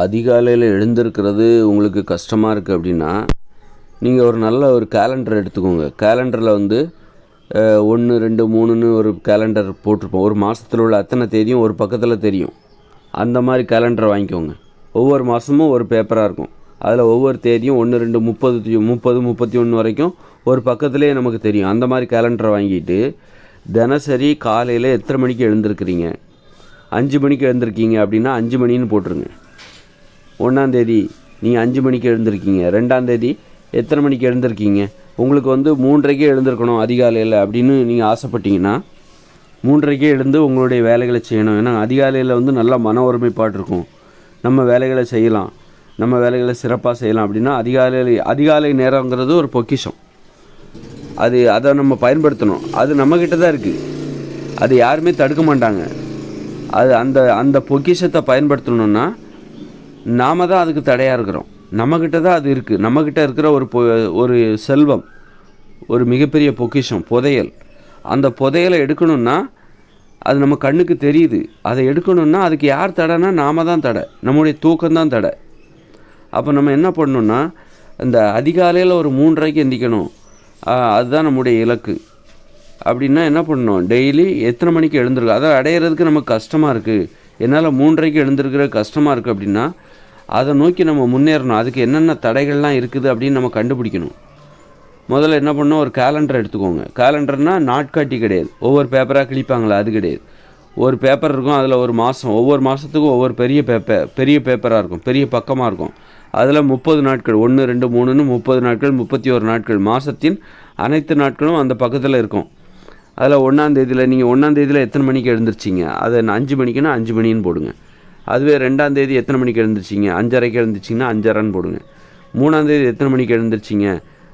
அதிகாலையில் எழுந்திருக்கிறது உங்களுக்கு கஷ்டமாக இருக்குது அப்படின்னா நீங்கள் ஒரு நல்ல ஒரு கேலண்டர் எடுத்துக்கோங்க. கேலண்டரில் வந்து ஒன்று ரெண்டு மூணுன்னு ஒரு கேலண்டர் போட்டிருப்போம். ஒரு மாதத்தில் உள்ள அத்தனை தேதியும் ஒரு பக்கத்தில் தெரியும். அந்த மாதிரி கேலண்டரை வாங்கிக்கோங்க. ஒவ்வொரு மாதமும் ஒரு பேப்பராக இருக்கும். அதில் ஒவ்வொரு தேதியும் ஒன்று ரெண்டு முப்பது முப்பது முப்பத்தி ஒன்று வரைக்கும் ஒரு பக்கத்துலேயே நமக்கு தெரியும். அந்த மாதிரி கேலண்டரை வாங்கிட்டு தினசரி காலையில் எத்தனை மணிக்கு எழுந்திருக்கிறீங்க? அஞ்சு மணிக்கு எழுந்திருக்கீங்க அப்படின்னா அஞ்சு மணின்னு போட்டுருங்க. ஒன்றாந்தேதி நீங்கள் அஞ்சு மணிக்கு எழுந்திருக்கீங்க. ரெண்டாந்தேதி எத்தனை மணிக்கு எழுந்திருக்கீங்க? உங்களுக்கு வந்து மூன்றரைக்கே எழுந்திருக்கணும் அதிகாலையில் அப்படின்னு நீங்கள் ஆசைப்பட்டீங்கன்னா மூன்றரைக்கே எழுந்து உங்களுடைய வேலைகளை செய்யணும். ஏன்னா அதிகாலையில் வந்து நல்லா மன ஒருமைப்பாடு இருக்கும். நம்ம வேலைகளை செய்யலாம். நம்ம வேலைகளை சிறப்பாக செய்யலாம் அப்படின்னா அதிகாலையில் அதிகாலை நேரங்கிறது ஒரு பொக்கிஷம். அது அதை நம்ம பயன்படுத்தணும். அது நம்மக்கிட்ட தான் இருக்குது அது யாருமே தடுக்க மாட்டாங்க. அது அந்த அந்த பொக்கிஷத்தை பயன்படுத்தணுன்னா நாம தான் அதுக்கு தடையாக இருக்கிறோம். நம்மக்கிட்ட தான் அது இருக்குது நம்மக்கிட்ட இருக்கிற ஒரு பொ ஒரு செல்வம் ஒரு மிகப்பெரிய பொக்கிஷம் புதையல். அந்த புதையலை எடுக்கணும்னா அது நம்ம கண்ணுக்கு தெரியுது. அதை எடுக்கணும்னா அதுக்கு யார் தடைன்னா நாம தான் தடை. நம்முடைய தூக்கம்தான் தடை. அப்போ நம்ம என்ன பண்ணணும்னா இந்த அதிகாலையில் ஒரு மூன்றரைக்கு எந்திக்கணும். அதுதான் நம்முடைய இலக்கு. அப்படின்னா என்ன பண்ணணும்? டெய்லி எத்தனை மணிக்கு எழுந்திருக்கு அதை அடையிறதுக்கு நமக்கு கஷ்டமாக இருக்குது என்னால் மூன்றரைக்கு எழுந்திருக்கிற கஷ்டமாக இருக்குது அப்படின்னா அதை நோக்கி நம்ம முன்னேறணும். அதுக்கு என்னென்ன தடைகள்லாம் இருக்குது அப்படின்னு நம்ம கண்டுபிடிக்கணும். முதல்ல என்ன பண்ணணும்? ஒரு கேலண்டர் எடுத்துக்கோங்க. கேலண்டர்னால் நாட்காட்டி கிடையாது. ஒவ்வொரு பேப்பராக கிழிப்பாங்களா அது கிடையாது. ஒரு பேப்பர் இருக்கும் அதில் ஒரு மாதம் ஒவ்வொரு மாதத்துக்கும் ஒவ்வொரு பெரிய பேப்பர் பெரிய பேப்பராக இருக்கும். பெரிய பக்கமாக இருக்கும். அதில் முப்பது நாட்கள். ஒன்று ரெண்டு மூணுன்னு முப்பது நாட்கள் முப்பத்தி ஒரு நாட்கள். மாதத்தின் அனைத்து நாட்களும் அந்த பக்கத்தில் இருக்கும். அதில் ஒன்றாந்தேதியில் நீங்கள் ஒன்றாந்தேதியில் எத்தனை மணிக்கு எழுந்திரிச்சிங்க? அதை அஞ்சு மணிக்குன்னா அஞ்சு மணின்னு போடுங்க. அதுவே ரெண்டாந்தேதி எத்தனை மணிக்கு எழுந்திருச்சிங்க? அஞ்சரைக்கு எழுந்திருச்சிங்கன்னா அஞ்சரைன்னு போடுங்க. மூணாந்தேதி எத்தனை மணிக்கு எழுந்திருச்சிங்க?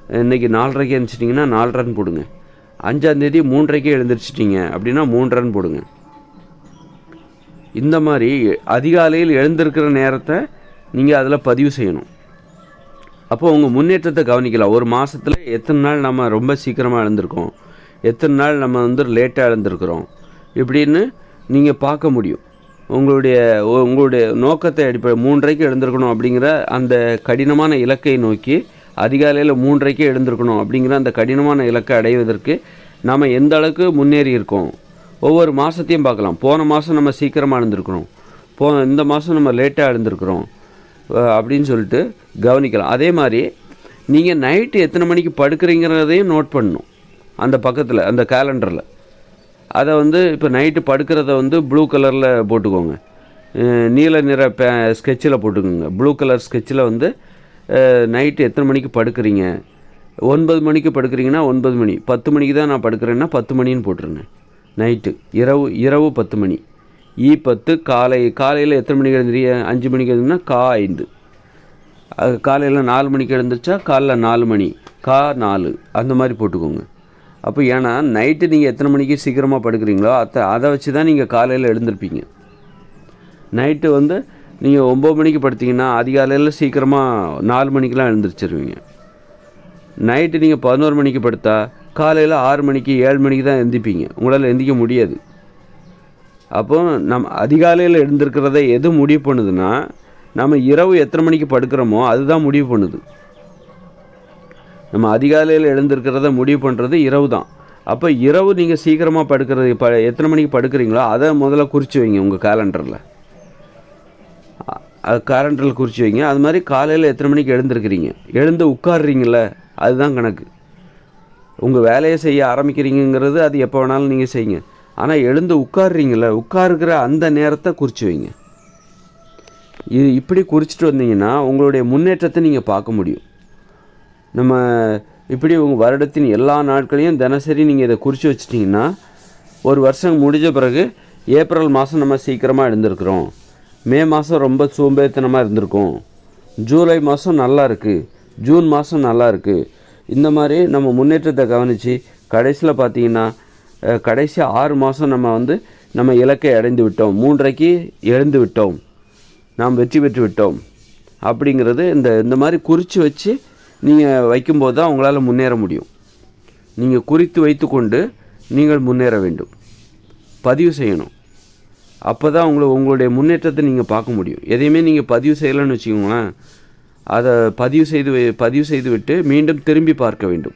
இன்றைக்கி நாலரைக்கு எழுந்திரிச்சிட்டிங்கன்னா நாலரைன்னு போடுங்க. அஞ்சாந்தேதி மூன்றரைக்கே எழுந்திரிச்சிட்டிங்க அப்படின்னா மூன்றரைன்னு போடுங்க. இந்த மாதிரி அதிகாலையில் எழுந்திருக்கிற நேரத்தை நீங்கள் அதில் பதிவு செய்யணும். அப்போது உங்கள் முன்னேற்றத்தை கவனிக்கலாம். ஒரு மாதத்தில் எத்தனை நாள் நம்ம ரொம்ப சீக்கிரமாக எழுந்திருக்கோம்? எத்தனை நாள் நம்ம வந்து லேட்டாக எழுந்திருக்கிறோம்? இப்படின்னு நீங்கள் பார்க்க முடியும். உங்களுடைய உங்களுடைய நோக்கத்தை அடிப்படை மூன்றரைக்கு எழுந்திருக்கணும் அப்படிங்கிற அந்த கடினமான இலக்கை நோக்கி அதிகாலையில் மூன்றரைக்கு எழுந்திருக்கணும் அப்படிங்கிற அந்த கடினமான இலக்கை அடைவதற்கு நாம் எந்த அளவுக்கு முன்னேறி இருக்கோம்? ஒவ்வொரு மாதத்தையும் பார்க்கலாம். போன மாதம் நம்ம சீக்கிரமாக எழுந்திருக்கணும் போ இந்த மாதம் நம்ம லேட்டாக எழுந்திருக்கிறோம். அப்படின்னு சொல்லிட்டு கவனிக்கலாம். அதே மாதிரி நீங்கள் நைட்டு எத்தனை மணிக்கு படுக்கிறீங்கிறதையும் நோட் பண்ணணும். அந்த பக்கத்தில் அந்த கேலண்டரில் அதை வந்து இப்போ நைட்டு படுக்கிறத வந்து ப்ளூ கலரில் போட்டுக்கோங்க. நீல நிற பே ஸ்கெட்சில் போட்டுக்கோங்க. ப்ளூ கலர் ஸ்கெட்சில் வந்து நைட்டு எத்தனை மணிக்கு படுக்கிறீங்க? ஒன்பது மணிக்கு படுக்கிறீங்கன்னா ஒன்பது மணி. பத்து மணிக்கு தான் நான் படுக்கிறேன்னா பத்து மணின்னு போட்டுருங்க. நைட்டு இரவு இரவு பத்து மணி. ஈ பத்து காலை காலையில் எத்தனை மணிக்கு எழுந்திரிய அஞ்சு மணிக்கு எழுந்திரினா கா ஐந்து. காலையில் நாலு மணிக்கு எழுந்திரிச்சா காலைல நாலு மணி. கா நாலு. அந்த மாதிரி போட்டுக்கோங்க. அப்போ ஏன்னா நைட்டு நீங்கள் எத்தனை மணிக்கு சீக்கிரமாக படுக்கிறீங்களோ அதை அதை வச்சு தான் நீங்கள் காலையில் எழுந்திருப்பீங்க. நைட்டு வந்து நீங்கள் ஒம்பது மணிக்கு படுத்தீங்கன்னா அதிகாலையில் சீக்கிரமாக நாலு மணிக்கெலாம் எழுந்திரிச்சிருவீங்க. நைட்டு நீங்கள் பதினோரு மணிக்கு படுத்தா காலையில் ஆறு மணிக்கு ஏழு மணிக்கு தான் எந்திப்பீங்க. உங்களால் எந்திக்க முடியாது. அப்போ நம்ம அதிகாலையில் எழுந்திருக்கிறத எது முடிவு பண்ணுதுன்னா நம்ம இரவு எத்தனை மணிக்கு படுக்கிறோமோ அதுதான் முடிவு பண்ணுது. நம்ம அதிகாலையில் எழுந்திருக்கிறத முடிவு பண்ணுறது இரவு தான். அப்போ இரவு நீங்கள் சீக்கிரமாக படுக்கிறது ப எத்தனை மணிக்கு படுக்கிறீங்களோ அதை முதல்ல குறித்து வைங்க உங்கள் கேலண்டரில் கேலண்டரில் குறித்து வைங்க. அது மாதிரி காலையில் எத்தனை மணிக்கு எழுந்திருக்கிறீங்க? எழுந்து உட்காடுறீங்கள அதுதான் கணக்கு. உங்கள் வேலையை செய்ய ஆரம்பிக்கிறீங்கிறது அது எப்போ வேணாலும் நீங்கள் செய்யுங்க. ஆனால் எழுந்து உட்காடுறீங்கள உட்காருக்கிற அந்த நேரத்தை குறித்து வைங்க. இது இப்படி குறிச்சிட்டு வந்தீங்கன்னா உங்களுடைய முன்னேற்றத்தை நீங்கள் பார்க்க முடியும். நம்ம இப்படி உங்கள் வருடத்தின் எல்லா நாட்களையும் தினசரி நீங்கள் இதை குறித்து வச்சிட்டிங்கன்னா ஒரு வருஷம் முடிஞ்ச பிறகு ஏப்ரல் மாதம் நம்ம சீக்கிரமாக எழுந்திருக்கிறோம். மே மாதம் ரொம்ப சோம்பேறித்தனமாக இருந்திருக்கோம். ஜூலை மாதம் நல்லா இருக்குது ஜூன் மாதம் நல்லா இருக்குது இந்த மாதிரி நம்ம முன்னேற்றத்தை கவனித்து கடைசியில் பார்த்தீங்கன்னா கடைசி ஆறு மாதம் நம்ம வந்து நம்ம இலக்கை அடைந்து விட்டோம். மூன்றைக்கு எழுந்து விட்டோம். நாம் வெற்றி பெற்று விட்டோம். அப்படிங்கிறது இந்த இந்த மாதிரி குறித்து வச்சு நீங்கள் வைக்கும்போது தான் உங்களால் முன்னேற முடியும். நீங்கள் குறித்து வைத்துக்கொண்டு நீங்கள் முன்னேற வேண்டும். பதிவு செய்யணும். அப்போ தான் உங்களை உங்களுடைய முன்னேற்றத்தை நீங்கள் பார்க்க முடியும். எதையுமே நீங்கள் பதிவு செய்யலைன்னு வச்சுக்கோங்களேன். அதை பதிவு செய்து வை- பதிவு செய்து விட்டு மீண்டும் திரும்பி பார்க்க வேண்டும்.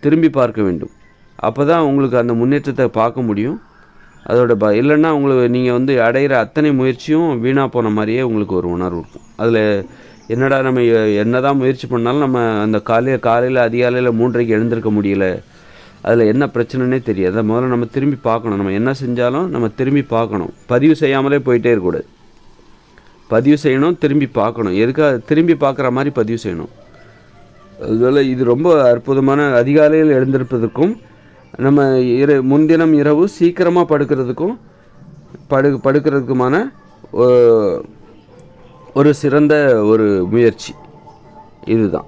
திரும்பி பார்க்க வேண்டும். அப்போ தான் உங்களுக்கு அந்த முன்னேற்றத்தை பார்க்க முடியும். அதோட ப இல்லைன்னா உங்களுக்கு நீங்கள் வந்து அடையிற அத்தனை முயற்சியும் வீணாக போன மாதிரியே உங்களுக்கு ஒரு உணர்வு இருக்கும். அதில் என்னடா நம்ம என்னதான் முயற்சி பண்ணாலும் நம்ம அந்த காலையில் காலையில் அதிகாலையில் மூன்றைக்கு எழுந்திருக்க முடியல. அதில் என்ன பிரச்சனைனே தெரியாது. அதை முதல்ல நம்ம திரும்பி பார்க்கணும். நம்ம என்ன செஞ்சாலும் நம்ம திரும்பி பார்க்கணும். பதிவு செய்யாமலே போயிட்டே இருக்கக்கூடாது. பதிவு செய்யணும் திரும்பி பார்க்கணும். எதுக்காக திரும்பி பார்க்குற மாதிரி பதிவு செய்யணும். அதுபோல் இது ரொம்ப அற்புதமான அதிகாலையில் எழுந்திருப்பதற்கும் நம்ம இரு முன்தினம் இரவு சீக்கிரமாக படுக்கிறதுக்கும் படு படுக்கிறதுக்குமான ஒரு சிறந்த ஒரு முயற்சி. இதுதான்.